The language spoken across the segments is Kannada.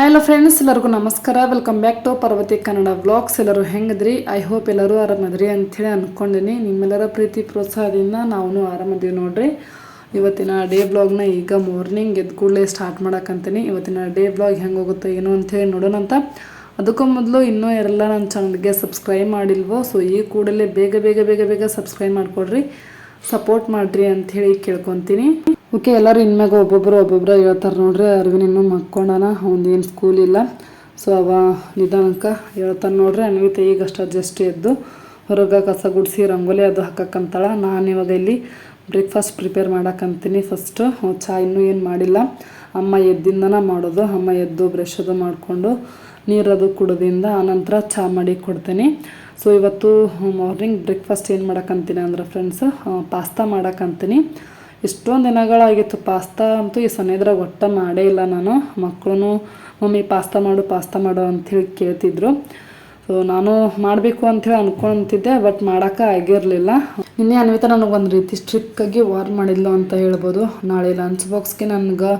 ಹಲೋ ಫ್ರೆಂಡ್ಸ್ ಎಲ್ಲರಿಗೂ ನಮಸ್ಕಾರ. Welcome back to Parvati Kannada blogs ಎಲ್ಲರೂ ಹೆಂಗದ್ರಿ? ಐ ಹೋಪ್ ಎಲ್ಲರೂ ಆರಾಮದ್ರಿ ಅಂಥೇಳಿ ಅಂದ್ಕೊಂಡಿನಿ ನಿಮ್ಮೆಲ್ಲರ ಪ್ರೀತಿ, ಪ್ರೋತ್ಸಾಹದಿಂದ ನಾವು ಆರಾಮದೀವಿ ನೋಡ್ರಿ. ಇವತ್ತಿನ ಡೇ ಬ್ಲಾಗ್ನ ಈಗ ಮಾರ್ನಿಂಗ್ ಎದ್ದು ಕೂಡಲೇ ಸ್ಟಾರ್ಟ್ ಮಾಡಕ್ಕಂತೀನಿ ಇವತ್ತಿನ ಡೇ ಬ್ಲಾಗ್ ಹೆಂಗೆ ಹೋಗುತ್ತೆ ಏನು ಅಂಥೇಳಿ ನೋಡೋಣಂತ ಅದಕ್ಕೂ ಮೊದಲು ಇನ್ನೂ ಎಲ್ಲ ನನ್ನ ಚಾನಲ್ಗೆ ಸಬ್ಸ್ಕ್ರೈಬ್ ಮಾಡಿಲ್ವೋ ಸೊ ಈ ಕೂಡಲೇ ಬೇಗ ಬೇಗ ಬೇಗ ಬೇಗ ಸಬ್ಸ್ಕ್ರೈಬ್ ಮಾಡಿಕೊಡ್ರಿ. ಸಪೋರ್ಟ್ ಮಾಡಿರಿ ಅಂಥೇಳಿ ಕೇಳ್ಕೊತೀನಿ. ಓಕೆ, ಎಲ್ಲರೂ ಇನ್ಮ್ಯಾಗ ಒಬ್ಬೊಬ್ಬರು ಒಬ್ಬೊಬ್ಬರು ಹೇಳ್ತಾರೆ ನೋಡ್ರಿ ಅರ್ವಿನ್ ಇನ್ನೂ ಮಕ್ಕೊಂಡನ ಅವ್ನೇನು ಸ್ಕೂಲ್ ಇಲ್ಲ. ಸೊ ಅವ ನಿಧಾನಕ್ಕೆ ಹೇಳ್ತಾನೆ ನೋಡ್ರಿ, ಅನ್ವಿತ ಈಗಷ್ಟು ಜಸ್ಟ್ ಎದ್ದು ಹೊರಗೆ ಕಸ ಗುಡಿಸಿ ರಂಗೋಲಿ ಅದು ಹಾಕಕ್ಕಂತಾಳ ನಾನು ಇವಾಗ ಇಲ್ಲಿ ಬ್ರೇಕ್ಫಾಸ್ಟ್ ಪ್ರಿಪೇರ್ ಮಾಡಕ್ಕಂತೀನಿ ಫಸ್ಟು ಚಹಾ ಇನ್ನೂ ಏನು ಮಾಡಿಲ್ಲ. ಅಮ್ಮ ಎದ್ದಿಂದನ ಮಾಡೋದು, ಅಮ್ಮ ಎದ್ದು ಬ್ರಷ್ ಅದು ಮಾಡಿಕೊಂಡು ನೀರದು ಕುಡೋದಿಂದ ಆನಂತರ ಚಹಾ ಮಾಡಿ ಕೊಡ್ತೀನಿ. ಸೊ ಇವತ್ತು ಮಾರ್ನಿಂಗ್ ಬ್ರೇಕ್ಫಾಸ್ಟ್ ಏನು ಮಾಡಕ್ಕಂತೀನಿ ಅಂದ್ರೆ ಫ್ರೆಂಡ್ಸ್ ಪಾಸ್ತಾ ಮಾಡಕ್ಕಂತೀನಿ ಎಷ್ಟೊಂದು ದಿನಗಳಾಗಿತ್ತು, ಪಾಸ್ತಾ ಅಂತೂ ಈ ಸನೇದ್ರಾಗ ಒಟ್ಟ ಮಾಡೇ ಇಲ್ಲ ನಾನು. ಮಕ್ಕಳು ಮಮ್ಮಿ, ಪಾಸ್ತಾ ಮಾಡು ಪಾಸ್ತಾ ಮಾಡು ಅಂಥೇಳಿ ಕೇಳ್ತಿದ್ರು. ಸೊ ನಾನು ಮಾಡಬೇಕು ಅಂಥೇಳಿ ಅಂದ್ಕೊಂತಿದ್ದೆ ಬಟ್ ಮಾಡೋಕೆ ಆಗಿರಲಿಲ್ಲ. ನಿನ್ನೆ ಅನ್ವಿತ ನನಗೆ ಒಂದು ರೀತಿ ಸ್ಟ್ರಿಕ್ಕಾಗಿ ವಾರ್ ಮಾಡಿದ್ಲು ಅಂತ ಹೇಳ್ಬೋದು. ನಾಳೆ ಲಂಚ್ ಬಾಕ್ಸ್ಗೆ ನನಗೆ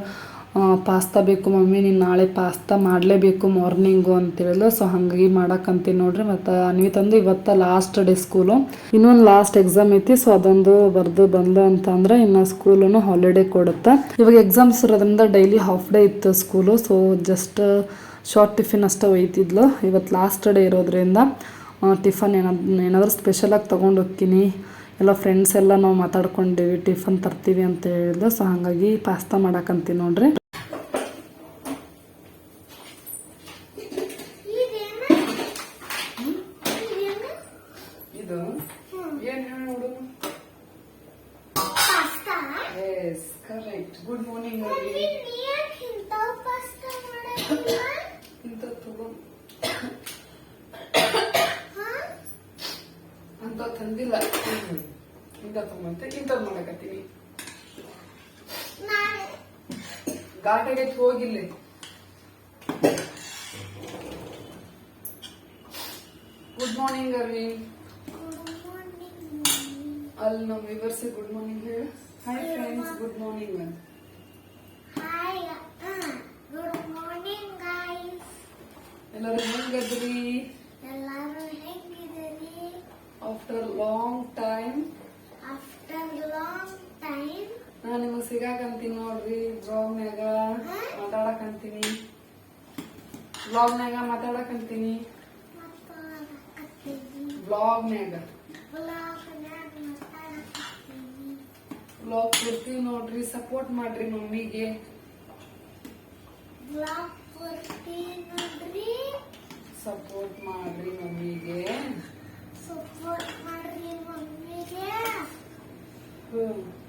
ಪಾಸ್ತಾ ಬೇಕು ಮಮ್ಮಿ, ನೀನು ನಾಳೆ ಪಾಸ್ತಾ ಮಾಡಲೇಬೇಕು ಮಾರ್ನಿಂಗು ಅಂತ ಹೇಳಿದ್ಲು ಸೊ ಹಾಗಾಗಿ ಮಾಡಕ್ಕಂತೀನಿ ನೋಡ್ರಿ. ಮತ್ತು ಅನ್ವಿತಂದು ಇವತ್ತು ಲಾಸ್ಟ್ ಡೇ ಸ್ಕೂಲು ಇನ್ನೊಂದು ಲಾಸ್ಟ್ ಎಕ್ಸಾಮ್ ಐತಿ ಸೊ ಅದೊಂದು ಬರೆದು ಬಂದು ಅಂತಂದ್ರೆ ಇನ್ನು ಸ್ಕೂಲೂ ಹಾಲಿಡೇ ಕೊಡುತ್ತೆ. ಇವಾಗ ಎಕ್ಸಾಮ್ಸ್ ಇರೋದ್ರಿಂದ ಡೈಲಿ ಹಾಫ್ ಡೇ ಇತ್ತು school so just short tiffin ಅಷ್ಟೇ ಒಯ್ತಿದ್ಲು. ಇವತ್ತು ಲಾಸ್ಟ್ ಡೇ ಇರೋದ್ರಿಂದ ಟಿಫನ್ ಏನಾದ್ರು ಏನಾದರೂ ಸ್ಪೆಷಲಾಗಿ ತೊಗೊಂಡು ಹೋಗ್ತೀನಿ. ಎಲ್ಲ ಫ್ರೆಂಡ್ಸ್ ಎಲ್ಲ ನಾವು ಮಾತಾಡ್ಕೊಂಡಿವಿ ಟಿಫನ್ ತರ್ತೀವಿ ಅಂತ ಹೇಳಿದ್ಲು ಸೊ ಹಾಗಾಗಿ ಪಾಸ್ತಾ ಮಾಡಕ್ಕಂತೀನಿ ನೋಡ್ರಿ ಇದು ಏನು ಹೇಳು ಎಸ್ ಕರೆಕ್ಟ್ ಗುಡ್ ಮಾರ್ನಿಂಗ್ ಇಂಥ ತಗೊಂಡು ಅಂತ ತಂದಿಲ್ಲ ಇಂಥ ತಗೊಂಬಂತೆ ಇಂಥದ್ದು ಮಾಡಕತ್ತೀನಿ ಘಾಟಿಗೆ ಹೋಗಿಲ್ಲ ಗುಡ್ ಮಾರ್ನಿಂಗ್ ಅರವಿಂದ್ ಅಲ್ಲಿ, ನಮ್ಮ ವಿವರ್ಸಿ ಗುಡ್ ಮಾರ್ನಿಂಗ್ ಹೇಳಿ. ಹಾಯ್ ಫ್ರೆಂಡ್ಸ್ ಗುಡ್ ಮಾರ್ನಿಂಗ್ ಅಂತ ಎಲ್ಲರೂ ಹೆಂಗದ್ರಿ ಆಫ್ಟರ್ ಲಾಂಗ್ ಟೈಮ್ ನಾನು ನಿಮಗೆ ಸಿಗಾಕಂತೀನಿ ನೋಡ್ರಿ ಬ್ಲಾಗ್ನ್ಯಾಗ ಮಾತಾಡಕಂತೀನಿ ಬ್ಲಾಗ್ನ್ಯಾಗ ಮಾತಾಡಕಂತೀನಿ. ಬ್ಲಾಗ್ನ್ಯಾಗ ಬ್ಲಾಗ್ ಕೊಡ್ತೀವಿ ನೋಡ್ರಿ ಸಪೋರ್ಟ್ ಮಾಡ್ರಿ ಮಮ್ಮಿಗೆ ಸಪೋರ್ಟ್ ಮಾಡ್ರಿ ಮಮ್ಮಿಗೆ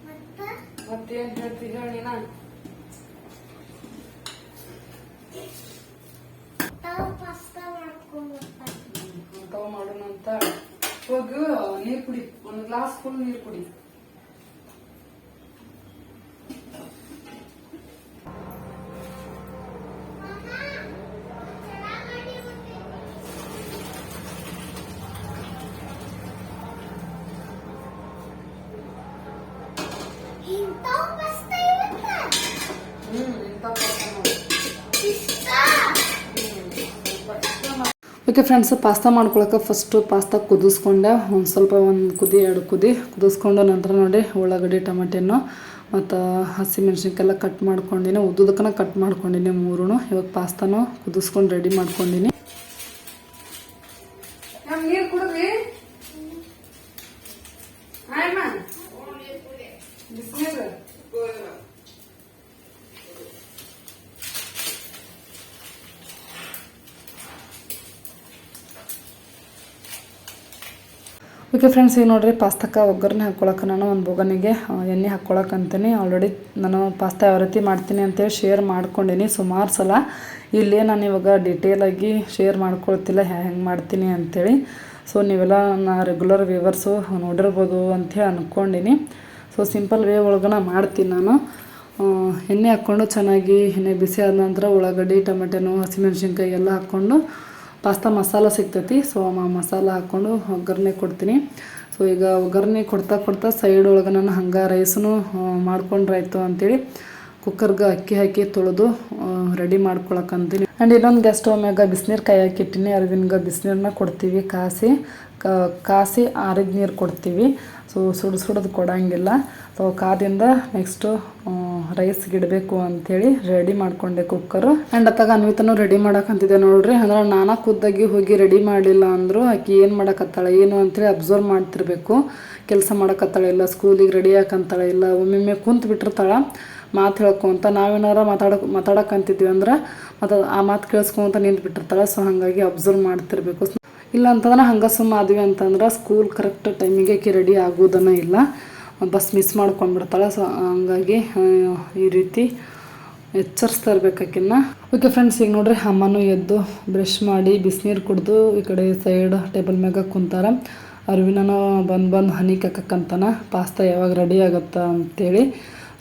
ಮತ್ತೆ? ಮತ್ತೇನ್ ಹೇಳ್ತಿ ಹೇಳಿ ನಾ ತಗೋ ಮಾಡೋಣ ಅಂತ ಹೋಗು ನೀರ್ ಕುಡಿ ಒಂದು ಗ್ಲಾಸ್ ಫುಲ್ ನೀರ್ ಓಕೆ ಫ್ರೆಂಡ್ಸ್ ಪಾಸ್ತಾ ಮಾಡ್ಕೊಳಕ್ಕೆ ಫಸ್ಟು ಪಾಸ್ತಾ ಕುದಿಸ್ಕೊಂಡೆ. ಒಂದು ಸ್ವಲ್ಪ ಒಂದು ಕುದಿ, ಎರಡು ಕುದಿ. ಕುದಿಸ್ಕೊಂಡು ನಂತರ ನೋಡಿ ಉಳ್ಳಾಗಡ್ಡಿ ಟೊಮೆಟೆನು ಮತ್ತು ಹಸಿಮೆಣ್ಸಿನ್ಕಾಯೆಲ್ಲ ಕಟ್ ಮಾಡ್ಕೊಂಡಿನಿ. ಉದ್ದುದಕ್ಕನ ಕಟ್ ಮಾಡ್ಕೊಂಡಿನಿ ಮೂರೂ ಇವಾಗ ಪಾಸ್ತಾನು ಕುದಿಸ್ಕೊಂಡು ರೆಡಿ ಮಾಡ್ಕೊಂಡಿನಿ ನೀರು ಕುಡಿದ್ರಿ ಬಿಸಿನೀರು ಓಕೆ ಫ್ರೆಂಡ್ಸ್ ಈಗ ನೋಡ್ರಿ ಪಾಸ್ತಕ್ಕೆ ಒಗ್ಗರಣೆ ಹಾಕ್ಕೊಳಕ್ಕೆ ನಾನು ಒಂದು ಬೊಗನಿಗೆ ಎಣ್ಣೆ ಹಾಕ್ಕೊಳಕ್ಕಂತೀನಿ ಆಲ್ರೆಡಿ ನಾನು ಪಾಸ್ತಾ ಯಾವ ರೀತಿ ಮಾಡ್ತೀನಿ ಅಂತೇಳಿ ಶೇರ್ ಮಾಡ್ಕೊಂಡಿನಿ ಸುಮಾರು ಸಲ. ಇಲ್ಲಿ ನಾನು ಇವಾಗ ಡೀಟೇಲಾಗಿ ಶೇರ್ ಮಾಡ್ಕೊಳ್ತಿಲ್ಲ ಹೆಂಗೆ ಮಾಡ್ತೀನಿ ಅಂಥೇಳಿ ಸೊ ನೀವೆಲ್ಲ ನಾ ರೆಗ್ಯುಲರ್ ವ್ಯೂವರ್ಸು ನೋಡಿರ್ಬೋದು ಅಂಥೇಳಿ ಅಂದ್ಕೊಂಡಿನಿ ಸೊ ಸಿಂಪಲ್ ವೇ ಒಳಗನ ಮಾಡ್ತೀನಿ ನಾನು. ಎಣ್ಣೆ ಹಾಕ್ಕೊಂಡು ಚೆನ್ನಾಗಿ, ಎಣ್ಣೆ ಬಿಸಿ ಆದ ನಂತರ ಉಳ್ಳಾಗಡ್ಡಿ, ಟೊಮೆಟೊನು, ಹಸಿಮೆಣ್ಸಿನ್ಕಾಯಿ ಎಲ್ಲ ಹಾಕ್ಕೊಂಡು ಪಾಸ್ತಾ ಮಸಾಲ ಸಿಗ್ತೈತಿ. ಸೊ ಆ ಮಸಾಲ ಹಾಕ್ಕೊಂಡು ಒಗ್ಗರಣೆ ಕೊಡ್ತೀನಿ. ಸೊ ಈಗ ಒಗ್ಗರಣೆ ಕೊಡ್ತಾ ಕೊಡ್ತಾ ಸೈಡ್ ಒಳಗೆ ನಾನು ಹಂಗೆ ರೈಸನ್ನು ಮಾಡ್ಕೊಂಡ್ರಾಯ್ತು ಅಂತೇಳಿ ಕುಕ್ಕರ್ಗೆ ಅಕ್ಕಿ ಹಾಕಿ ತೊಳೆದು ರೆಡಿ ಮಾಡ್ಕೊಳಕಂತೀನಿ ಆ್ಯಂಡ್ ಇನ್ನೊಂದು ಗೆಸ್ಟ್ ಸ್ಟವ್ ಮ್ಯಾಗ ಬಿಸಿನೀರು ಕೈ ಹಾಕಿಟ್ಟಿನಿ. ಅರಿವಿನ್ಗೆ ಬಿಸಿನೀರನ್ನ ಕೊಡ್ತೀವಿ ಕಾಸಿ. ಕಾಸಿ ಆರಿದ ನೀರು ಕೊಡ್ತೀವಿ. ಸೊ ಸುಡು ಸುಡೋದು ಕೊಡಂಗಿಲ್ಲ. ಸೊ ಕಾದಿಂದ ನೆಕ್ಸ್ಟು ರೈಸ್ಗೆ ಇಡಬೇಕು ಅಂಥೇಳಿ ರೆಡಿ ಮಾಡ್ಕೊಂಡೆ ಕುಕ್ಕರು ಆ್ಯಂಡ್ ಅತ್ತಾಗ ಅನ್ವಿತನೂ ರೆಡಿ ಮಾಡಕ್ಕಂತಿದ್ದೆ ನೋಡ್ರಿ. ಅಂದ್ರೆ ನಾನಾ ಖುದ್ದಾಗಿ ಹೋಗಿ ರೆಡಿ ಮಾಡಲಿಲ್ಲ ಅಂದರು ಆಕೆ ಏನು ಮಾಡಕತ್ತಾಳೆ, ಏನು ಅಂತೇಳಿ ಅಬ್ಸರ್ವ್ ಮಾಡ್ತಿರ್ಬೇಕು. ಕೆಲಸ ಮಾಡಕತ್ತಾಳೆ ಇಲ್ಲ ಸ್ಕೂಲಿಗೆ ರೆಡಿ ಹಾಕಂತಾಳೆ ಇಲ್ಲ, ಒಮ್ಮೊಮ್ಮೆ ಕುಂತು ಬಿಟ್ಟಿರ್ತಾಳೆ. ಮಾತು ಹೇಳ್ಕೊಂತ ನಾವೇನಾರ ಮಾತಾಡಕ್ ಮಾತಾಡಕ್ಕಂತಿದ್ವಿ ಅಂದ್ರೆ ಮತ್ತು ಆ ಮಾತು ಕೇಳಿಸ್ಕೊಂತ ನಿಂತು ಬಿಟ್ಟಿರ್ತಾಳೆ. ಸೊ ಹಾಗಾಗಿ ಅಬ್ಸರ್ವ್ ಮಾಡ್ತಿರ್ಬೇಕು. ಇಲ್ಲ ಅಂತಂದ್ರೆ ಹಂಗೆ ಸುಮ್ಮ ಆದ್ವಿ ಅಂತಂದ್ರೆ ಸ್ಕೂಲ್ ಕರೆಕ್ಟ್ ಟೈಮಿಗೆ ಆಕಿ ರೆಡಿ ಆಗೋದನ್ನ ಇಲ್ಲ. Bus miss ಮಾಡ್ಕೊಂಡ್ಬಿಡ್ತಾಳೆ. ಸೊ ಹಂಗಾಗಿ ಈ ರೀತಿ ಎಚ್ಚರಿಸ್ತಾ ಇರ್ಬೇಕಾಕಿನ್ನ ಓಕೆ ಫ್ರೆಂಡ್ಸ್ ಈಗ ನೋಡ್ರಿ ಅಮ್ಮನೂ ಎದ್ದು ಬ್ರಷ್ ಮಾಡಿ ಬಿಸಿನೀರು ಕುಡಿದು ಈ ಕಡೆ ಸೈಡ್ ಟೇಬಲ್ ಮ್ಯಾಗ ಕುಂತಾರ. ಅರ್ವಿನೂ ಬಂದು ಬಂದು ಹನಿ ಕಕ್ಕಂತಾನೆ ಪಾಸ್ತಾ ಯಾವಾಗ ರೆಡಿ ಆಗುತ್ತೆ ಅಂತೇಳಿ.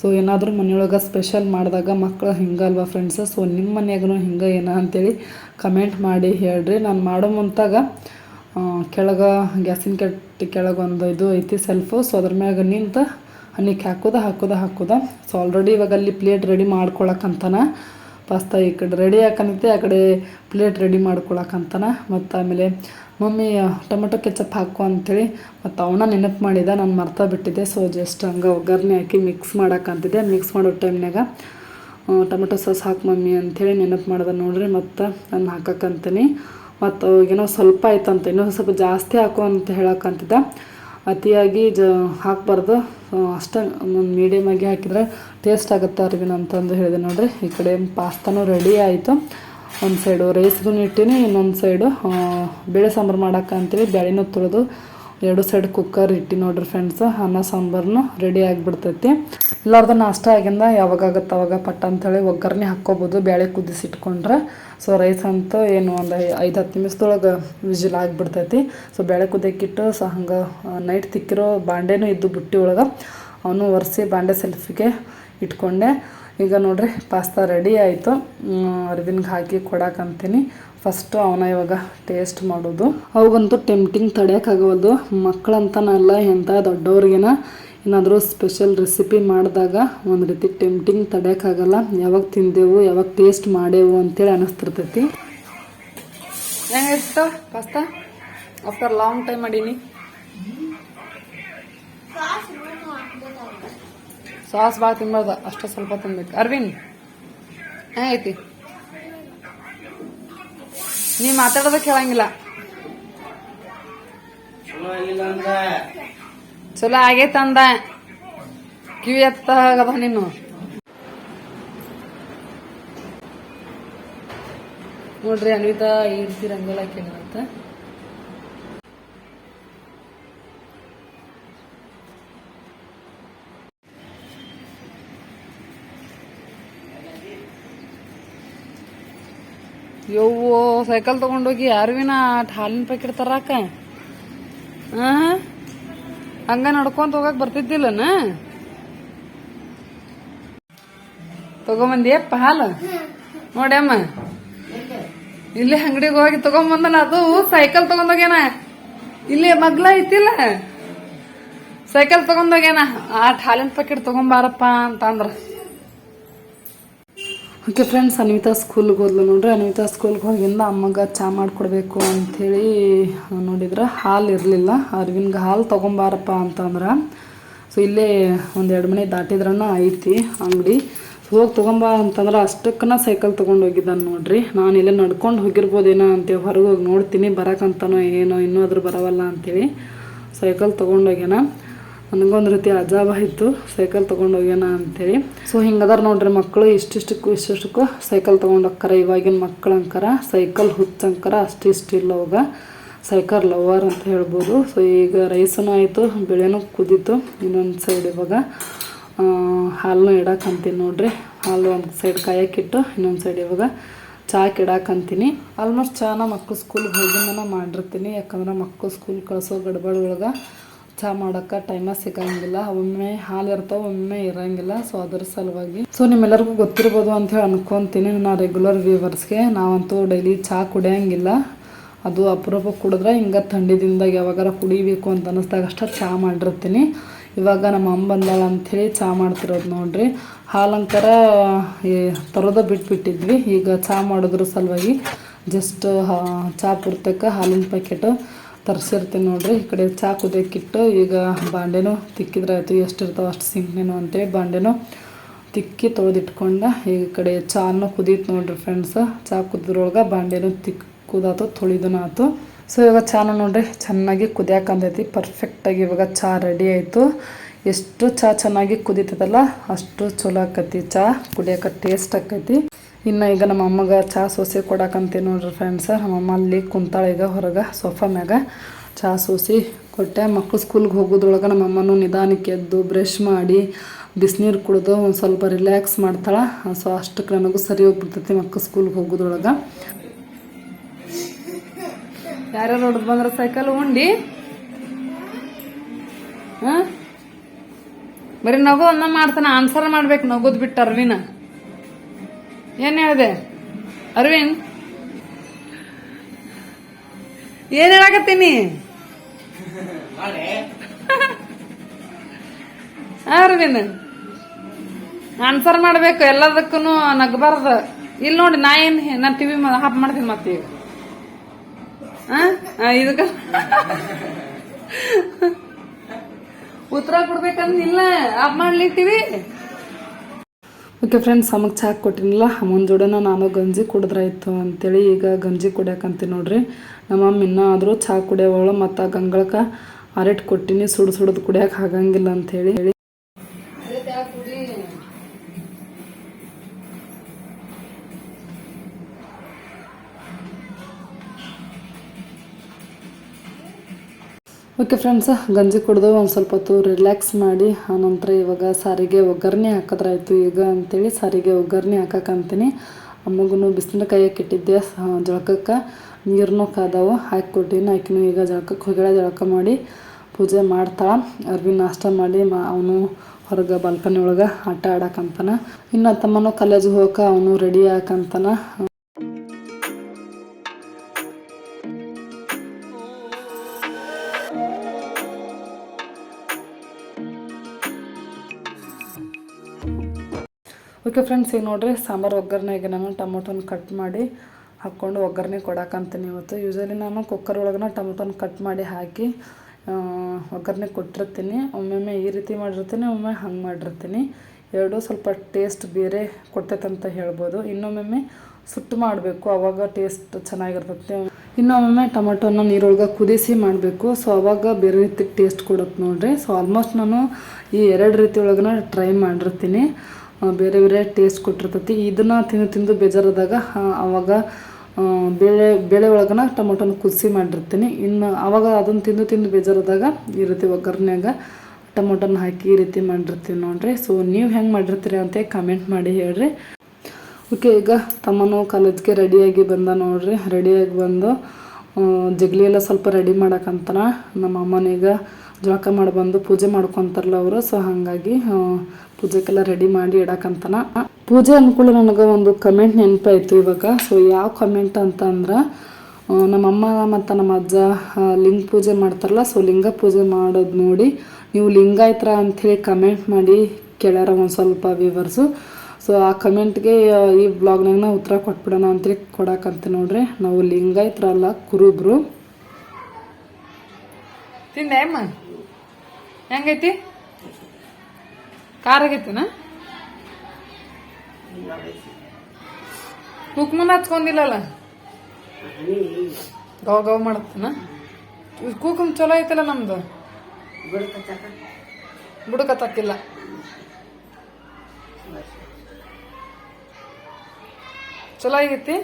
ಸೊ ಏನಾದರೂ ಮನೆಯೊಳಗೆ ಸ್ಪೆಷಲ್ ಮಾಡಿದಾಗ ಮಕ್ಕಳು ಹಿಂಗಲ್ವಾ ಫ್ರೆಂಡ್ಸ್ ಸೊ ನಿಮ್ಮ ಮನೆಯಾಗೂ ಹಿಂಗೆ ಏನ ಅಂತೇಳಿ ಕಮೆಂಟ್ ಮಾಡಿ ಹೇಳ್ರಿ. ನಾನು ಮಾಡೋ ಮುಂತಾಗ ಕೆಳಗೆ, ಗ್ಯಾಸಿನ ಕಟ್ಟಿ ಕೆಳಗೆ ಒಂದು ಇದು ಐತಿ ಸೆಲ್ಫು ಸೊ ಅದ್ರ ಮ್ಯಾಗ ನಿಂತು ಅನ್ನಕ್ಕೆ ಹಾಕೋದ ಹಾಕೋದ ಹಾಕೋದ. ಸೊ ಆಲ್ರೆಡಿ ಇವಾಗ ಅಲ್ಲಿ ಪ್ಲೇಟ್ ರೆಡಿ ಮಾಡ್ಕೊಳಕ್ಕಂತನ ಪಾಸ್ತಾ ಈ ಕಡೆ ರೆಡಿ ಹಾಕಂತೆ ಆ ಕಡೆ ಪ್ಲೇಟ್ ರೆಡಿ ಮಾಡ್ಕೊಳಕ್ಕಂತನ ಮತ್ತು ಆಮೇಲೆ, ಮಮ್ಮಿ ಟೊಮೆಟೊ ಕೆಚಪ್ ಹಾಕು ಅಂಥೇಳಿ ಮತ್ತು ಅವನ ನೆನಪು ಮಾಡಿದ, ನಾನು ಮರ್ತಾ ಬಿಟ್ಟಿದ್ದೆ. ಸೊ ಜಸ್ಟ್ ಹಂಗೆ ಒಗ್ಗರಣೆ ಹಾಕಿ ಮಿಕ್ಸ್ ಮಾಡೋಕ್ಕಂತಿದ್ದೆ ಮಿಕ್ಸ್ ಮಾಡೋ ಟೈಮ್ನಾಗ ಟೊಮೆಟೊ ಸಾಸ್ ಹಾಕಿ ಮಮ್ಮಿ ಅಂಥೇಳಿ ನೆನಪು ಮಾಡಿದೆ ನೋಡಿರಿ. ಮತ್ತು ನಾನು ಹಾಕಕ್ಕಂತೀನಿ ಮತ್ತು ಏನೋ ಸ್ವಲ್ಪ ಆಯ್ತಂತ, ಇನ್ನೂ ಸ್ವಲ್ಪ ಜಾಸ್ತಿ ಹಾಕು ಅಂತ ಹೇಳಕ್ಕಂತಿದ್ದ. ಅತಿಯಾಗಿ ಜ, ಹಾಕಬಾರ್ದು. ಅಷ್ಟೇ ಒಂದು ಮೀಡಿಯಮಾಗಿ ಹಾಕಿದರೆ ಟೇಸ್ಟ್ ಆಗುತ್ತೆ ಅರಿವಿನ ಅಂತಂದು ಹೇಳಿದೆ ನೋಡಿರಿ. ಈ ಕಡೆ ಪಾಸ್ತಾನು ರೆಡಿ ಆಯಿತು. ಒಂದು ಸೈಡು ರೈಸ್ಗೂ ಇಟ್ಟಿನಿ, ಇನ್ನೊಂದು ಸೈಡು ಬೇಳೆ ಸಾಂಬಾರು ಮಾಡಕ್ಕೆ ಅಂತೇಳಿ ಬ್ಯಾಳಿನೂ ತೊಳೆದು ಎರಡು ಸೈಡ್ ಕುಕ್ಕರ್ ಇಟ್ಟು ನೋಡ್ರಿ ಫ್ರೆಂಡ್ಸ್ ಅನ್ನ, ಸಾಂಬಾರ್ನು ರೆಡಿ ಆಗಿಬಿಡ್ತೈತಿ. ಎಲ್ಲಾರ್ದು ನಾಷ್ಟ ಆಗಿಂದ ಯಾವಾಗ ಆಗುತ್ತೆ ಅವಾಗ ಪಟ್ಟ ಅಂತೇಳಿ ಒಗ್ಗರಣೆ ಹಾಕ್ಕೋಬೋದು ಬೇಳೆ ಕುದಿಸಿ ಇಟ್ಕೊಂಡ್ರೆ. ಸೊ ರೈಸ್ ಅಂತೂ ಏನು ಒಂದು ಐದು, ಹತ್ತು ನಿಮಿಷದೊಳಗೆ ವಿಜಿಲ್ ಆಗಿಬಿಡ್ತೈತಿ. ಸೊ ಬೇಳೆ ಕುದಿಯಕ್ಕಿಟ್ಟು ಸೊ ಹಂಗೆ ನೈಟ್ ತಿಕ್ಕಿರೋ ಬಾಂಡೆನೂ ಇದ್ದು ಬುಟ್ಟಿ ಒಳಗೆ. ಅವನು ಒರೆಸಿ ಬಾಂಡೆ ಸೆಲ್ಫಿಗೆ ಇಟ್ಕೊಂಡೆ. ಈಗ ನೋಡ್ರಿ ಪಾಸ್ತಾ ರೆಡಿ ಆಯಿತು. ಅರವಿಂದ್ಗೆ ಹಾಕಿ ಕೊಡಕ್ಕಂತೀನಿ ಫಸ್ಟು ಅವನ ಇವಾಗ ಟೇಸ್ಟ್ ಮಾಡೋದು. ಅವಾಗಂತೂ ಟೆಂಪ್ಟಿಂಗ್ ತಡೆಯೋಕ್ಕಾಗವಲ್ದು ಮಕ್ಕಳಂತನಲ್ಲ ಎಂಥ ದೊಡ್ಡವ್ರಿಗೇನ. ಏನಾದರೂ ಸ್ಪೆಷಲ್ ರೆಸಿಪಿ ಮಾಡಿದಾಗ ಒಂದು ರೀತಿ ಟೆಂಪ್ಟಿಂಗ್ ತಡೆಯೋಕ್ಕಾಗಲ್ಲ ಯಾವಾಗ ತಿಂದೆವು, ಯಾವಾಗ ಟೇಸ್ಟ್ ಮಾಡೇವು ಅಂತೇಳಿ ಅನ್ನಿಸ್ತಿರ್ತೈತಿ ಹೆಂಗಿತ್ತು ಪಾಸ್ತಾ ಆಫ್ಟರ್ ಲಾಂಗ್ ಟೈಮ್ ಮಾಡೀನಿ. ಸಾಸ್ ಭಾಳ ತಿನ್ಬಾರ್ದು ಅಷ್ಟೇ ಸ್ವಲ್ಪ ತಿನ್ಬೇಕು. ಅರ್ವಿನ್ ಐತಿ? ನೀ ಮಾತಾಡೋದಕ್ಕೆ ಹೇಳಂಗಿಲ್ಲ ಚಲೋ ಆಗೈತೆ ಅಂದ. ಕಿವಿ ಎತ್ತಾಗದ ನೀನು? ನೋಡ್ರಿ ಅನ್ವಿತಾ ಈ ರೀತಿ ಯವ್ವೋ, ಸೈಕಲ್ ತಗೊಂಡೋಗಿ ಯಾರ್ವಿನ ಹಾಲಿನ ಪ್ಯಾಕೆಟ್ ತರಾಕ. ಹಂಗ ನಡ್ಕೊಂತ ಹೋಗಕ್ ಬರ್ತಿದ್ದಿಲ್ಲನ? ತಗೊಂಬಂದಿಯಪ್ಪ ಹಾಲು? ನೋಡ್ಯಮ್ಮ ಇಲ್ಲಿ ಅಂಗಡಿಗೆ ಹೋಗಿ ತಗೊಂಬಂದನ ಅದು, ಸೈಕಲ್ ತಗೊಂಡೋಗ್ಯಾನ. ಇಲ್ಲಿ ಮಗ್ಲ ಐತಿಲ್ಲ. ಸೈಕಲ್ ತಗೊಂಡೋಗ್ಯಾನ. ಆ ಹಾಲಿನ ಪ್ಯಾಕೆಟ್ ತಗೊಂಬಾರಪ್ಪ ಅಂತ ಅಂದ್ರ ಓಕೆ ಫ್ರೆಂಡ್ಸ್ ಅನ್ವಿತಾ ಸ್ಕೂಲ್ಗೆ ಹೋದ್ಲು ನೋಡ್ರಿ. ಅನ್ವಿತಾ ಸ್ಕೂಲ್ಗೆ ಹೋಗಿಂದ ಅಮ್ಮಗ ಚಾ ಮಾಡಿಕೊಡ್ಬೇಕು ಅಂಥೇಳಿ ನೋಡಿದ್ರೆ. ಹಾಲು ಇರಲಿಲ್ಲ. ಅರ್ವಿನ್ಗೆ ಹಾಲು ತೊಗೊಂಬಾರಪ್ಪ ಅಂತಂದ್ರೆ. ಸೊ ಇಲ್ಲೇ ಒಂದು ಎರಡು ಮನೆ ದಾಟಿದ್ರನ ಐತಿ ಅಂಗಡಿ. ಹೋಗಿ ತೊಗೊಂಬ ಅಂತಂದ್ರೆ ಅಷ್ಟಕ್ಕನ ಸೈಕಲ್ ತೊಗೊಂಡು ಹೋಗಿದ್ದಾನೆ ನೋಡ್ರಿ. ನಾನು ಇಲ್ಲೇ ನಡ್ಕೊಂಡು ಹೋಗಿರ್ಬೋದೇನೋ ಅಂತೇಳಿ ಹೊರಗೆ ಹೋಗಿ ನೋಡ್ತೀನಿ ಬರೋಕ್ಕಂತನೋ ಏನೋ, ಇನ್ನೂ ಅದ್ರ ಬರೋವಲ್ಲ ಅಂಥೇಳಿ ಸೈಕಲ್ ತೊಗೊಂಡೋಗ್ಯಾನ ನನಗೊಂದು ರೀತಿ ಅಜಾಬ ಇತ್ತು, ಸೈಕಲ್ ತೊಗೊಂಡು ಹೋಗ್ಯಾನ ಅಂತೇಳಿ. ಸೊ ಹಿಂಗದಾರ ನೋಡ್ರಿ ಮಕ್ಕಳು ಇಷ್ಟಿಷ್ಟಕ್ಕೂ ಇಷ್ಟಿಷ್ಟಕ್ಕೂ ಸೈಕಲ್ ತೊಗೊಂಡೋಗ್ತಾರೆ ಇವಾಗಿನ ಮಕ್ಕಳು ಅಂಕಾರ ಸೈಕಲ್ ಹುಚ್ಚಂಕರ ಅಷ್ಟು ಇಷ್ಟ ಇಲ್ಲ ಅವಾಗ. ಸೈಕಲ್ ಲವರ್ ಅಂತ ಹೇಳ್ಬೋದು. ಸೊ ಈಗ ರೈಸನೂ ಆಯಿತು, ಬೆಳೆನೂ ಕುದೀತು ಇನ್ನೊಂದು ಸೈಡ್ ಇವಾಗ. ಹಾಲನ್ನು ಇಡಕ್ಕಂತೀನಿ ನೋಡ್ರಿ. ಹಾಲು ಒಂದು ಸೈಡ್ ಕಾಯಕ್ಕಿಟ್ಟು ಇನ್ನೊಂದು ಸೈಡ್ ಇವಾಗ ಚಾಕ್ ಇಡಕ್ಕಂತೀನಿ ಆಲ್ಮೋಸ್ಟ್ ಚಾನ ಮಕ್ಕಳು ಸ್ಕೂಲ್ಗೆ ಹೋಗಿಂದನ ಮಾಡಿರ್ತೀನಿ. ಯಾಕಂದ್ರೆ ಮಕ್ಕಳು ಸ್ಕೂಲ್ ಕಳಿಸೋ ಗಡ್ಬಡ ಒಳಗೆ ಚಹಾ ಮಾಡೋಕೆ ಟೈಮ ಸಿಗಂಗಿಲ್ಲ, ಒಮ್ಮೆ ಹಾಲು ಇರ್ತಾವೆ, ಒಮ್ಮೆ ಇರಂಗಿಲ್ಲ. ಸೊ ಅದ್ರ ಸಲುವಾಗಿ ಸೊ ನಿಮ್ಮೆಲ್ಲರಿಗೂ ಗೊತ್ತಿರ್ಬೋದು ಅಂತ ಹೇಳಿ ಅನ್ಕೊಂತೀನಿ. ನಾ ರೆಗ್ಯುಲರ್ ವ್ಯೂವರ್ಸ್ಗೆ ನಾವಂತೂ ಡೈಲಿ ಚಹಾ ಕುಡಿಯಂಗಿಲ್ಲ. ಅದು ಅಪರೂಪ ಕುಡಿದ್ರೆ ಹಿಂಗೆ ಥಂಡಿ ದಿನದಾಗ ಯಾವಾಗಾರ ಕುಡಿಬೇಕು ಅಂತ ಅನ್ನಿಸ್ದಾಗ ಅಷ್ಟೇ ಚಹಾ ಮಾಡಿರ್ತೀನಿ. ಇವಾಗ ನಮ್ಮ ಅಮ್ಮ ಬಂದಾಳ ಅಂಥೇಳಿ ಚಹಾ ಮಾಡ್ತಿರೋದು ನೋಡ್ರಿ. ಹಾಲಂಕರ ತರೋದ ಬಿಟ್ಬಿಟ್ಟಿದ್ವಿ. ಈಗ ಚಹಾ ಮಾಡೋದ್ರ ಸಲುವಾಗಿ ಜಸ್ಟ್ ಚಹಾ ಪುರ್ತಕ್ಕೆ ಹಾಲಿನ ಪ್ಯಾಕೆಟು ತರಿಸಿರ್ತೀನಿ ನೋಡ್ರಿ. ಈ ಕಡೆ ಚಹಾ ಕುದಿಯೋಕ್ಕಿಟ್ಟು ಈಗ ಬಾಂಡೆನೂ ತಿಕ್ಕಿದ್ರೆ ಆಯಿತು. ಎಷ್ಟಿರ್ತಾವೆ ಅಷ್ಟು ಸಿಂಕ್ನೇನು ಅಂತೇಳಿ ಬಾಂಡೆನೂ ತಿಕ್ಕಿ ತೊಳೆದಿಟ್ಕೊಂಡ ಈ ಕಡೆ ಚಾನು ಕುದೀತು ನೋಡ್ರಿ ಫ್ರೆಂಡ್ಸ್. ಚಹಾ ಕುದ್ರೊಳಗೆ ಬಾಂಡೆನೂ ತಿಕ್ ಕುದಾತು, ತೊಳಿದನ ಆಯ್ತು ಸೊ ಇವಾಗ ಚಾನ ನೋಡ್ರಿ, ಚೆನ್ನಾಗಿ ಕುದಿಯಾಕಂತೈತಿ ಪರ್ಫೆಕ್ಟಾಗಿ ಇವಾಗ ಚಹಾ ರೆಡಿ ಆಯಿತು. ಎಷ್ಟು ಚಹಾ ಚೆನ್ನಾಗಿ ಕುದೀತದಲ್ಲ, ಅಷ್ಟು ಚಲೋ ಆಕತಿ ಚಹಾ ಕುಡಿಯೋಕೆ ಟೇಸ್ಟ್ ಆಕೈತಿ. ಇನ್ನು ಈಗ ನಮ್ಮ ಅಮ್ಮಗೆ ಚಹಾ ಸೋಸಿ ಕೊಡಕ್ಕಂತೆ ನೋಡ್ರಿ ಫ್ರೆಂಡ್ಸ್ ನಮ್ಮ ಅಮ್ಮ ಅಲ್ಲಿ ಕುಂತಾಳೆ ಈಗ ಹೊರಗೆ ಸೋಫಾ ಮ್ಯಾಗ. ಚಹಾ ಸೋಸಿ ಕೊಟ್ಟೆ. ಮಕ್ಕಳು ಸ್ಕೂಲ್ಗೆ ಹೋಗೋದ್ರೊಳಗೆ ನಮ್ಮ ಅಮ್ಮನೂ ನಿಧಾನಕ್ಕೆ ಎದ್ದು ಬ್ರಷ್ ಮಾಡಿ, ಬಿಸಿನೀರು ಕುಡಿದು ಒಂದು ಸ್ವಲ್ಪ ರಿಲ್ಯಾಕ್ಸ್ ಮಾಡ್ತಾಳೆ. ಸೊ ಅಷ್ಟಕ್ಕೆ ನನಗೂ ಸರಿ ಹೋಗ್ಬಿಡ್ತೈತಿ ಮಕ್ಕಳು ಸ್ಕೂಲ್ಗೆ ಹೋಗೋದ್ರೊಳಗೆ. ಯಾರ್ಯಾರು ಹೊಡೆದು ಬಂದ್ರೆ ಸೈಕಲ್ ಉಂಡಿ? ಹಾಂ? ಬರೀ ನಗು ಒಂದ ಮಾಡ್ತಾನೆ ಆನ್ಸರ್ ಮಾಡ್ಬೇಕು, ನಗೋದ್ ಬಿಟ್ಟು ಅರ್ವಿನ ಏನ್ ಹೇಳ್ದೆ? ಅರವಿಂದ್? ಏನ್ ಹೇಳಕತ್ತೀನಿ? ಅರವಿಂದ್. ಆನ್ಸರ್ ಮಾಡ್ಬೇಕು ಎಲ್ಲದಕ್ಕೂ ನಗಬಾರ್ದು. ಇಲ್ಲಿ ನೋಡಿ, ನಾ ಏನ್ ನಾ ಟಿವಿ ಹಾಪ್ ಮಾಡ್ತೀನಿ ಮತ್ತೆ. ಇದಕ್ಕ ಉತ್ತರ ಕೊಡ್ಬೇಕಂದಿಲ್ಲ. ಆಫ್ ಮಾಡ್ಲಿಟ್ಟಿವಿ ಓಕೆ ಫ್ರೆಂಡ್ಸ್ ಅಮಗೆ ಚಾಕ್ ಕೊಟ್ಟಿರಲಿಲ್ಲ. ಜೋಡನ ನಾನು ಗಂಜಿ ಕುಡಿದ್ರಾಯ್ತು ಅಂತೇಳಿ ಈಗ ಗಂಜಿ ಕುಡಿಯಾಕಂತೀನಿ ನೋಡ್ರಿ. ನಮ್ಮ ಅಮ್ಮ ಇನ್ನೂ ಆದರೂ ಚಹಾ ಕುಡಿಯೋವಳು ಮತ್ತು ಗಂಗಳಕ್ಕೆ ಅರೆಟ್ ಕೊಟ್ಟಿನಿ, ಸುಡು ಸುಡ್ದು ಕುಡಿಯೋಕೆ ಆಗಂಗಿಲ್ಲ ಅಂಥೇಳಿ ಹೇಳಿ ಓಕೆ ಫ್ರೆಂಡ್ಸ್ ಗಂಜಿ ಕುಡಿದು ಒಂದು ಸ್ವಲ್ಪ ಹೊತ್ತು ರಿಲ್ಯಾಕ್ಸ್ ಮಾಡಿ, ಆನಂತರ ಇವಾಗ ಸಾರಿಗೆ ಒಗ್ಗರಣೆ ಹಾಕೋದ್ರಾಯ್ತು. ಈಗ ಅಂತೇಳಿ ಸಾರಿಗೆ ಒಗ್ಗರಣೆ ಹಾಕಕ್ಕಂತೀನಿ ಅಮ್ಮಗೂ ಬಿಸಿನ ಕೈಯಾಗೆ ಇಟ್ಟಿದ್ದೆ ಜಳಕಕ್ಕೆ. ನೀರನ್ನು ಕಾದವು, ಹಾಕಿ ಕೊಟ್ಟಿನಿ. ಆಕಿನೂ ಈಗ ಜಳಕಕ್ಕೆ ಹೋಗ್ಯಾಳ ಜಳಕ ಮಾಡಿ ಪೂಜೆ ಮಾಡ್ತಾಳೆ. ಅರ್ವಿ ನಾಷ್ಟ ಮಾಡಿ ಮಾ, ಅವನು ಹೊರಗೆ ಬಾಲ್ಕನಿ ಒಳಗೆ ಆಟ ಆಡಕ್ಕಂತಾನ ಇನ್ನು ತಮ್ಮನೂ ಕಾಲೇಜಿಗೆ ಹೋಗಕ್ಕೆ ಅವನು ರೆಡಿ ಆಕಂತಾನ ಓಕೆ ಫ್ರೆಂಡ್ಸ್ ಈಗ ನೋಡ್ರಿ, ಸಾಂಬಾರು ಒಗ್ಗರಣೆಗೆ ನಾನು ಟೊಮೊಟೊನ ಕಟ್ ಮಾಡಿ ಹಾಕ್ಕೊಂಡು ಒಗ್ಗರಣೆ ಕೊಡಕ್ಕಂತೀನಿ ಇವತ್ತು. ಯೂಶಲಿ ನಾನು ಕುಕ್ಕರ್ ಒಳಗನ ಟೊಮೊಟೊನ ಕಟ್ ಮಾಡಿ ಹಾಕಿ ಒಗ್ಗರಣೆ ಕೊಟ್ಟಿರ್ತೀನಿ. ಒಮ್ಮೊಮ್ಮೆ ಈ ರೀತಿ ಮಾಡಿರ್ತೀನಿ ಒಮ್ಮೆ ಹಂಗೆ ಮಾಡಿರ್ತೀನಿ. ಎರಡೂ ಸ್ವಲ್ಪ ಟೇಸ್ಟ್ ಬೇರೆ ಕೊಡ್ತೈತೆ ಅಂತ ಹೇಳ್ಬೋದು. ಇನ್ನೊಮ್ಮೊಮ್ಮೆ ಸುಟ್ಟು ಮಾಡಬೇಕು, ಅವಾಗ ಟೇಸ್ಟ್ ಚೆನ್ನಾಗಿರ್ತೈತೆ. ಇನ್ನೊಮ್ಮೆ ಟೊಮೆಟೊನ ನೀರೊಳಗೆ ಕುದಿಸಿ ಮಾಡಬೇಕು. ಸೊ ಅವಾಗ ಬೇರೆ ರೀತಿ ಟೇಸ್ಟ್ ಕೊಡುತ್ತೆ ನೋಡ್ರಿ. ಸೊ ಆಲ್ಮೋಸ್ಟ್ ನಾನು ಈ ಎರಡು ರೀತಿ ಒಳಗನ ಟ್ರೈ ಮಾಡಿರ್ತೀನಿ. ಬೇರೆ ಬೇರೆ ಟೇಸ್ಟ್ ಕೊಟ್ಟಿರ್ತೈತಿ. ಇದನ್ನು ತಿಂದು ತಿಂದು ಬೇಜಾರಾದಾಗ ಆವಾಗ ಬೇಳೆ ಬೇಳೆ ಒಳಗನ ಟೊಮೊಟೊನ ಕುದಿಸಿ ಮಾಡಿರ್ತೀನಿ. ಇನ್ನು ಅವಾಗ ಅದನ್ನು ತಿಂದು ತಿಂದು ಬೇಜಾರಾದಾಗ ಈ ರೀತಿ ಒಗ್ಗರಣೆಯಾಗ ಟೊಮೊಟೊನ ಹಾಕಿ ಈ ರೀತಿ ಮಾಡಿರ್ತೀನಿ ನೋಡ್ರಿ. ಸೊ ನೀವು ಹೆಂಗೆ ಮಾಡಿರ್ತೀರಿ ಅಂತ ಕಮೆಂಟ್ ಮಾಡಿ ಹೇಳ್ರಿ. ಓಕೆ ಈಗ ತಮ್ಮನು ಕಾಲೇಜ್ಗೆ ರೆಡಿಯಾಗಿ ಬಂದ ನೋಡ್ರಿ. ರೆಡಿಯಾಗಿ ಬಂದು ಜಗ್ಲಿ ಎಲ್ಲ ಸ್ವಲ್ಪ ರೆಡಿ ಮಾಡೋಕಂತನ. ನಮ್ಮ ಅಮ್ಮನೀಗ ಜಳಕ ಮಾಡಿ ಬಂದು ಪೂಜೆ ಮಾಡ್ಕೊತಾರಲ್ಲ ಅವರು ಸೊ ಹಾಗಾಗಿ ಪೂಜೆಗೆಲ್ಲ ರೆಡಿ ಮಾಡಿ ಇಡಕ್ಕಂತನ. ಪೂಜೆ ಅನುಕೂಲ ನನಗೆ ಒಂದು ಕಮೆಂಟ್ ನೆನಪಾಯ್ತು ಇವಾಗ. ಸೊ ಯಾವ ಕಮೆಂಟ್ ಅಂತ ಅಂದ್ರೆ ಅಮ್ಮ ನಮ್ಮಮ್ಮ ಮತ್ತು ನಮ್ಮ ಅಜ್ಜ ಲಿಂಗ ಪೂಜೆ ಮಾಡ್ತಾರಲ್ಲ ಸೊ ಲಿಂಗ ಪೂಜೆ ಮಾಡೋದು ನೋಡಿ ನೀವು ಲಿಂಗಾಯತ್ರ ಅಂಥೇಳಿ ಕಮೆಂಟ್ ಮಾಡಿ ಕೇಳ್ಯಾರ ಒಂದು ಸ್ವಲ್ಪ ವ್ಯೂವರ್ಸು ಸೊ ಆ ಕಮೆಂಟ್ಗೆ ಈ ಬ್ಲಾಗ್ನಾಗ ಉತ್ತರ ಕೊಟ್ಬಿಡೋಣ ಅಂತೇಳಿ ಕೊಡಕ್ಕಂತ ನೋಡ್ರಿ. ನಾವು ಲಿಂಗಾಯತ್ರಲ್ಲ ಕುರುಬ್ರು. ತಿಂದೆ ಹೆಂಗೈತಿ? ಖಾರ ಆಗೈತಿನ ಕುಕ್ಮನ ಹಚ್ಕೊಂಡಿಲ್ಲಲ್ಲ? ಗವ್ ಗವ್ ಮಾಡತ್ತನ? ಕೂಕಮ್ ಚಲೋ ಐತಲ್ಲ ನಮ್ದು? ಬುಡಕತ್ತಿಲ್ಲ ಚಲೋ ಆಗೈತಿ?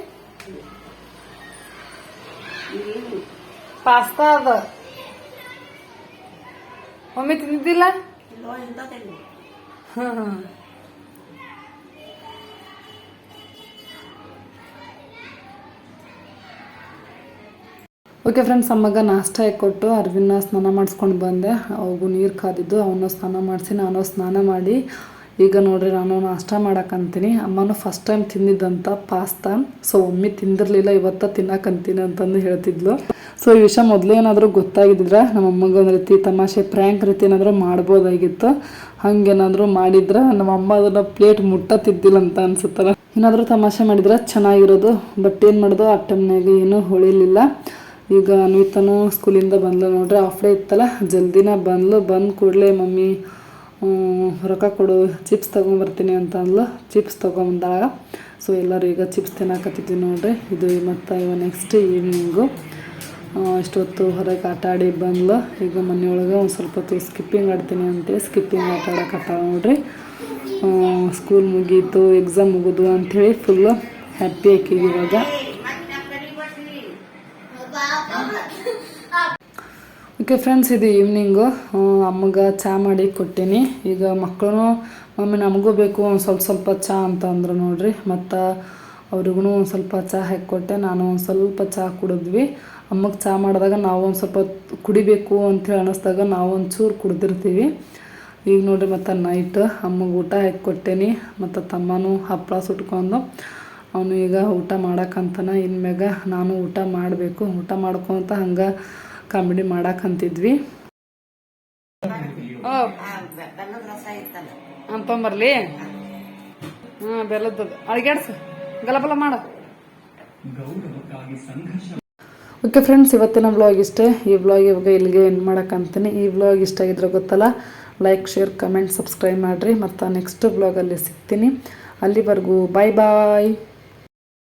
ಪಾಸ್ತಾ ಅದ. ಒಮ್ಮೆ ತಿಂದಿದ್ದಿಲ್ಲ? ಹ್ಮ್ ಓಕೆ ಫ್ರೆಂಡ್ಸ್ ಅಮ್ಮಗ ನಾಷ್ಟ ಕೊಟ್ಟು ಅರ್ವಿನ ಸ್ನಾನ ಮಾಡಿಸ್ಕೊಂಡು ಬಂದೆ. ಅವಾಗು ನೀರು ಕಾದಿದ್ದು ಅವನು ಸ್ನಾನ ಮಾಡಿಸಿ ನಾನು ಸ್ನಾನ ಮಾಡಿ ಈಗ ನೋಡ್ರಿ ನಾನು ನಾಷ್ಟ ಮಾಡಕ್ಕಂತೀನಿ ಅಮ್ಮನು ಫಸ್ಟ್ ಟೈಮ್ ತಿಂದಿದ್ದಂಥ ಪಾಸ್ತಾ ಸೊ ಒಮ್ಮೆ ತಿಂದಿರಲಿಲ್ಲ ಇವತ್ತ ತಿನ್ನಕ್ಕಂತೀನಿ ಅಂತಂದು ಹೇಳ್ತಿದ್ಲು. ಸೊ ಈ ವಿಷಯ ಮೊದಲೇ ಏನಾದರೂ ಗೊತ್ತಾಗಿದ್ದಿದ್ರೆ ನಮ್ಮ ಅಮ್ಮಗೆ ಒಂದು ರೀತಿ ತಮಾಷೆ ಪ್ರ್ಯಾಂಕ್ ರೀತಿ ಏನಾದರೂ ಮಾಡ್ಬೋದಾಗಿತ್ತು. ಹಂಗೇನಾದರೂ ಮಾಡಿದ್ರೆ ನಮ್ಮ ಅಮ್ಮ ಅದನ್ನು ಪ್ಲೇಟ್ ಮುಟ್ಟತ್ತಿದ್ದಿಲ್ಲ ಅಂತ ಅನ್ಸುತ್ತಲ್ಲ. ಏನಾದರೂ ತಮಾಷೆ ಮಾಡಿದ್ರೆ ಚೆನ್ನಾಗಿರೋದು ಬಟ್ ಏನು ಮಾಡೋದು? ಆ ಟೈಮ್ನಾಗ ಏನೂ ಹೊಳಿಲಿಲ್ಲ. ಈಗ ಅನ್ವಿತನು ಸ್ಕೂಲಿಂದ ಬಂದ್ಲು ನೋಡ್ರಿ ಆಫ್ ಡೇ ಇತ್ತಲ್ಲ, ಜಲ್ದಿನ ಬಂದ್ಲು, ಬಂದು ಕೂಡಲೇ ಮಮ್ಮಿ ರೊಕ್ಕ ಕೊಡು ಚಿಪ್ಸ್ ತೊಗೊಂಬರ್ತೀನಿ ಅಂತ ಅಂದ್ಲು. ಚಿಪ್ಸ್ ತೊಗೊಂಬಂದಾಗ ಸೊ ಎಲ್ಲರೂ ಈಗ ಚಿಪ್ಸ್ ತಿನ್ನಕತ್ತಿದ್ವಿ ನೋಡ್ರಿ. ಇದು ಮತ್ತು ನೆಕ್ಸ್ಟ್ ಈವ್ನಿಂಗು ಇಷ್ಟೊತ್ತು ಹೊರಗೆ ಆಟ ಆಡಿ ಬಂದ್ಲು. ಈಗ ಮನೆಯೊಳಗೆ ಒಂದು ಸ್ವಲ್ಪ ಹೊತ್ತು ಸ್ಕಿಪ್ಪಿಂಗ್ ಆಡ್ತೀನಿ ಅಂತೇಳಿ ಸ್ಕಿಪ್ಪಿಂಗ್ ಆಟ ಆಡಕತ್ತಾಳ ನೋಡ್ರಿ. ಸ್ಕೂಲ್ ಮುಗೀತು ಎಕ್ಸಾಮ್ ಮುಗಿದು ಅಂಥೇಳಿ ಫುಲ್ಲು ಹ್ಯಾಪಿ ಆಕಿಗೆ ಇವಾಗ. ಓಕೆ ಫ್ರೆಂಡ್ಸ್ ಇದು ಈವ್ನಿಂಗು ಅಮ್ಮಗೆ ಚಹಾ ಮಾಡಿ ಕೊಟ್ಟೀನಿ. ಈಗ ಮಕ್ಕಳು ಮಮ್ಮಿ ನಮಗೂ ಬೇಕು, ಒಂದು ಸ್ವಲ್ಪ ಸ್ವಲ್ಪ ಚಹಾ ಅಂತ ಅಂದರು ನೋಡ್ರಿ. ಮತ್ತು ಅವ್ರಿಗೂ ಒಂದು ಸ್ವಲ್ಪ ಚಹಾ ಹಾಕಿಕೊಟ್ಟೆ ನಾನು ಒಂದು ಸ್ವಲ್ಪ ಚಹಾ ಕುಡಿದ್ವಿ. ಅಮ್ಮಗೆ ಚಹಾ ಮಾಡಿದಾಗ ನಾವು ಒಂದು ಸ್ವಲ್ಪ ಕುಡಿಬೇಕು ಅಂಥೇಳಿ ಅನ್ನಿಸ್ದಾಗ ನಾವು ಒಂಚೂರು ಕುಡ್ದಿರ್ತೀವಿ. ಈಗ ನೋಡಿರಿ ಮತ್ತು ನೈಟ್ ಅಮ್ಮಗೆ ಊಟ ಹಾಕಿ ಕೊಟ್ಟೇನಿ ಮತ್ತು ತಮ್ಮನೂ ಹಪ್ಪಳ ಸುಟ್ಕೊಂಡು ಅವನು ಈಗ ಊಟ ಮಾಡಕ್ಕಂತನ ಇನ್ಮ್ಯಾಗ ನಾನು ಊಟ ಮಾಡಬೇಕು. ಊಟ ಮಾಡ್ಕೊಂತ ಹಂಗೆ ಕಾಮಿಡಿ ಮಾಡಕ್ಕಂತಿದ್ವಿ ಅಂತಂಬರ್ಲಿ ಹಾಂ ಬೆಲ್ಲದ ಅಡಿಗಾಡ್ಸು ಗಲಬಲ ಮಾಡು. ಓಕೆ ಫ್ರೆಂಡ್ಸ್ ಇವತ್ತಿನ ವ್ಲಾಗ್ ಇಷ್ಟೇ. ಈ ವ್ಲಾಗ್ ಇವಾಗ ಇಲ್ಲಿಗೆ ಏನು ಮಾಡೋಕ್ಕಂತೀನಿ ಈ ವ್ಲಾಗ್ ಇಷ್ಟ ಆಗಿದ್ರೆ ಗೊತ್ತಲ್ಲ ಲೈಕ್ ಶೇರ್ ಕಮೆಂಟ್ ಸಬ್ಸ್ಕ್ರೈಬ್ ಮಾಡಿರಿ. ಮತ್ತು ನೆಕ್ಸ್ಟ್ ವ್ಲಾಗಲ್ಲಿ ಸಿಗ್ತೀನಿ. ಅಲ್ಲಿವರೆಗೂ ಬಾಯ್ ಬಾಯ್